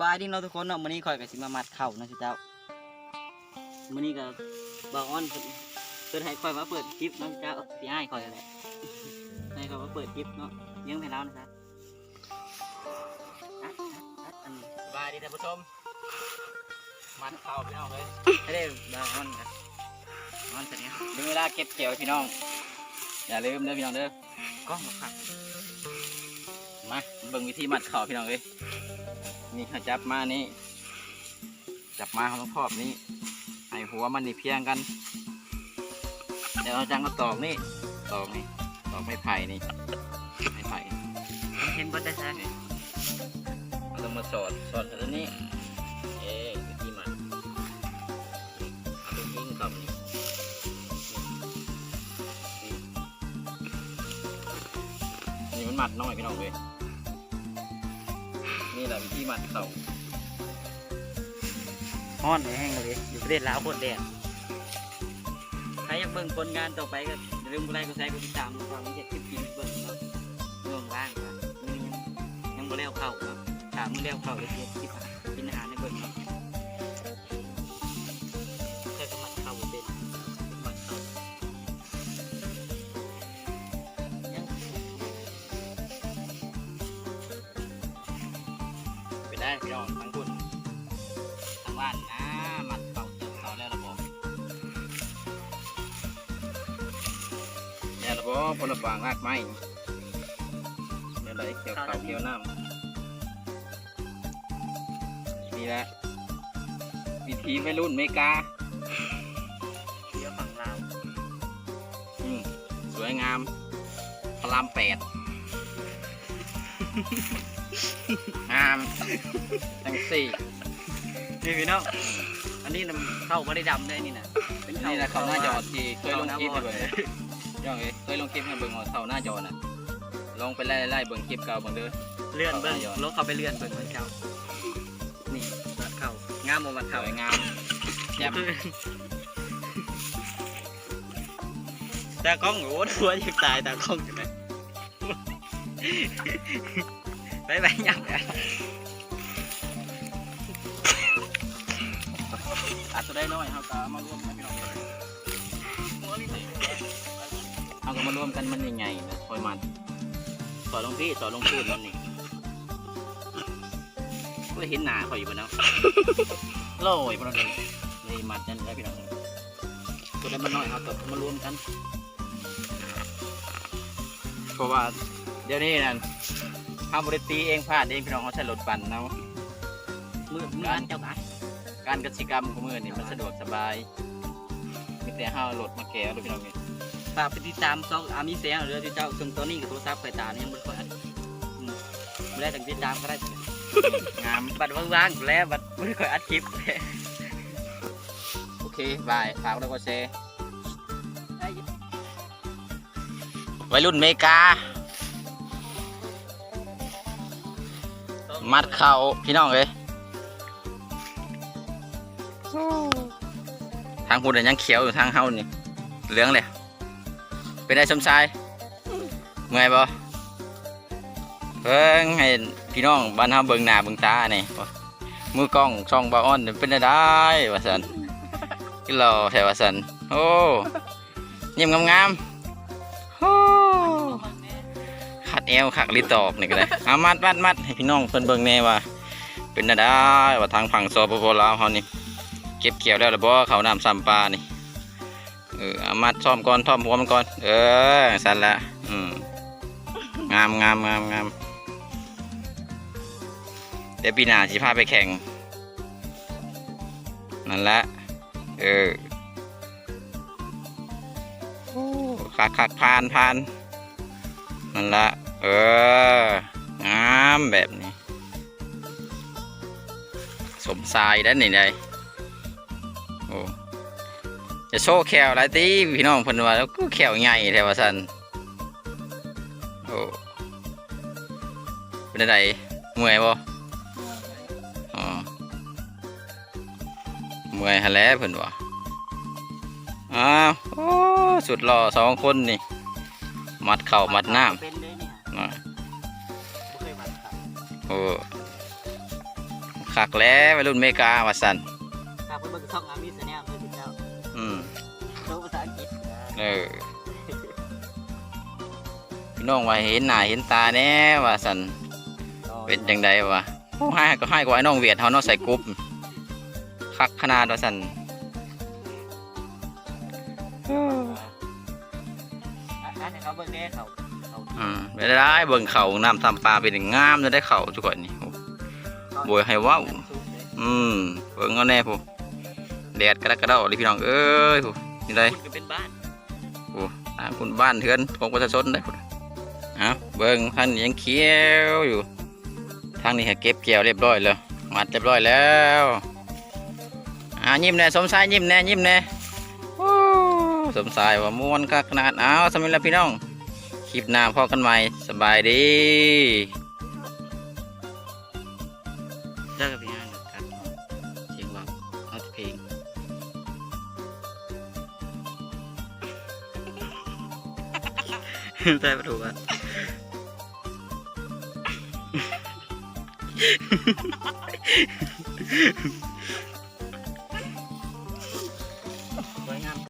บายดีเนาะทุกคนเนาะมื้อนี้ข่อยก็สิมามัดเข่าเนาะสิเจ้ามื้อนี้ก็บ่าวอ้อนเพิ่นเพิ่นให้ข่อยมาเปิดคลิปเนาะสิเจ้าสิให้ข่อยนั่นแหละให้ข่อยมาเปิดคลิปเนาะเลี้ยงให้เรานะครับอัดอัดอัดอันนี้สบายดีท่านผู้ชมมันเข้าพี่น้องเลยให้ได้บ่าวอ้อนครับอ้อนเสร็จแล้วถึงเวลาเก็บเกี่ยวพี่น้อง อย่าลืมเด้อพี่น้องเด้อกล้องมาครับมาเบิ่งวิธีมัดเข่าพี่น้องเลย นี่เขาจับมานี่ จับมาเขาต้องครอบนี่ให้หัวมันนี่เพียงกัน เดี๋ยวเราจังก็ตอกนี่ ตอกนี่ ตอกไม้ไผ่นี่ไม้ไผ่เห็นบ่ได้ซะเราต้องมาสอด สอดตัวนี้เอ๊ะวิธีมัดเอาไปยิงกับนี่นี่นี่มันมัดน้อยพี่น้องเลยนี่ แหละวิธีมันเขาฮ้อนเลยแห้งเลยอยู่ประเทศลาวโคตรแดดใครอยากเบิ่งผลงานต่อไปก็อย่าลืมกดไลค์กดแชร์กดติดตามความเห็นคลิปกินเบิ่งเนาะเรื่องว่างครับมื้อนี้ยังยังบ่แล้วเข้าครับถามมื้อแล้วเข้าเลยเฮ็ดคลิปหากินอาหาร ไปได้พี่น้องทั้งคุณทั้งบ้านนะมัดเข่าเจ็บเข่าแล้วระบบเนี่ยระบบพลบางรากไม้เดี๋ยวไหลเกี่ยวเข่าเกี่ยวน้ำนี่แหละวิธีวัยรุ่นเมกาเดี๋ยวฝั่งลาวอืมสวยงามพลามแปด งามทั้งสี่นี่พี่น้องอันนี้น่ะเข้าบ่ได้ดำได้นี่น่ะเป็นนี่นะเขาหน้าจอดที่เคยลงคลิปให้เบิ่งนะย่องเอ้ยเคยลงคลิปให้เบิ่งว่าเขาหน้าจอน่ะลองไปไล่ไล่เบิ่งคลิปเก่าเบิ่งเด้อเลื่อนเบิ่งเข้าหน้าย้อนลงเข้าไปเลื่อนเบิ่งเหมือนเก่านี่มัดเข้างามบ่มัดสเข้าวยงามแจ่มตากล้องโอ้ทัวอยากตายตากล้องจังเลย ไปไปยับอาจจะได้น้อยเฮาก็มารวมกันพี่น้องเฮาก็มารวมกันมันใหญ่ๆนะคอยมันสอนลงพี่สอนลงพื้นมันนี่ก็เห็นหนาข่อยอยู่บ่เนาะโลอยบ่เนาะเลยมัดกันได้พี่น้องตัวนั้มันน้อยเฮาก็มารวมกัน เพราะว่าเดี๋ยวนี้นั่น ทำบริตีเองพลาดเองพี่น้องเขาใช้รถปั่นเนาะมือมืออันเจ้ากันการกสิกรรมของมือนี่มันสะดวกสบายมีแต่ห้าวรถมาแก้วเลยพี่น้องนี่ฝากไปติดตามซองอามิเซียเรือที่เจ้าซึ่งตัวนี้กับโทรศัพท์ไฟตานี่ยังบ่ค่อยอันอืมบ่ได้ตั้งติดตามก็ได้งามบัดว่างๆแล้วบัดบ่ได้ค่อยอัดคลิปโอเคบายฝากแล้วก็แชร์วัยรุ่นเมกา มัดเข่าพี่น้องเลยทางพูดยังเขียวอยู่ทางเฮานี่เหลืองเลยเป็นไงสมชายเมื่อยบ่เพิ่งให้พี่น้องบ้านเฮาเบิ่งหน้าเบิ่งตานี่มือกล้องช่องบาออนนี่เป็นได้ว่าสันกิโลแถวว่าสันโอ้ยิ้มงามๆ เอวขักลิตอกนี่ก็ได้เอามัดมัดมัดให้พี่น้องเพิ่นเบิ่งแน่ว่า เป็นได้ว่าทางฝั่งสปปลาวเฮานี่เก็บเกี่ยวแล้วหรือบ่เขาน้ำซ้ำปลานี่เออเอามัดซ้อมก่อนท่อมหัวมันก่อน เออสั่นละอืมงามงามงามงามเดี๋ยวปีหน้าสิพาไปแข่ง นั่นละเออคักคักพานพานนั่นละ เอองามแบบนี้ สมทรายด้านนี่ได้โอ้จะโชว์แขวหลายตีพี่น้องพนว่าแล้วก็แขวใหญ่แท้ว่าซั่นโอ้เป็นไดเมื่อยบ่ออเมื่อยหั่นแล้วเพิ่นว่าอ้าวโอ้สุดหล่อสองคนนี่ มัดเข่ามัดน้ำ มัดครับโอ้ขคักแล้ววัยรุ่นอเมริกาว่าสันฝากไปเบิ่งช่องอามิสแนลด้วยสิเจ้าอืมรู้ภาษาอังกฤษเออพี่น้องว่าเห็นหน้าเห็นตาแน่ว่าสันเป็นจังใดวะโอ้ให้ก็ให้กว่าไอ้น้องเวียดเขาเนาะใส่กรุ๊ปคักขนาดว่าสันอันนี้เขาเบิ่งแน่เขาเขา อืมไม่ได้เบิ่งเขาน้ำตำปลาเป็นงามจะได้เขาทุกคนนี่โอ้บวยให้ว้าวอืมเบิ่งเอาแน่ผูแดดกระดกกระดาเลยพี่น้องเอ้ยผู้นี่เลยคุณก็เป็นบ้านผู้ทางคุณบ้านเทือนของประชาชนได้ผู้เอาเบิ่งท่านยังเขียวอยู่ทางนี้เก็บเกี่ยวเรียบร้อยแล้วมัดเรียบร้อยแล้วอ่ายิ้มแน่สมชายยิ้มแน่ยิ้มแน่โอ้สมชายว่าม่วนคักขนาดเอาสำหรับพี่น้อง คลิปหน้าพ่อกันใหม่สบายดีเจอกับพี่ฮันครับเสียงว่าเอาแต่เพลงใช่ปะถูกอะ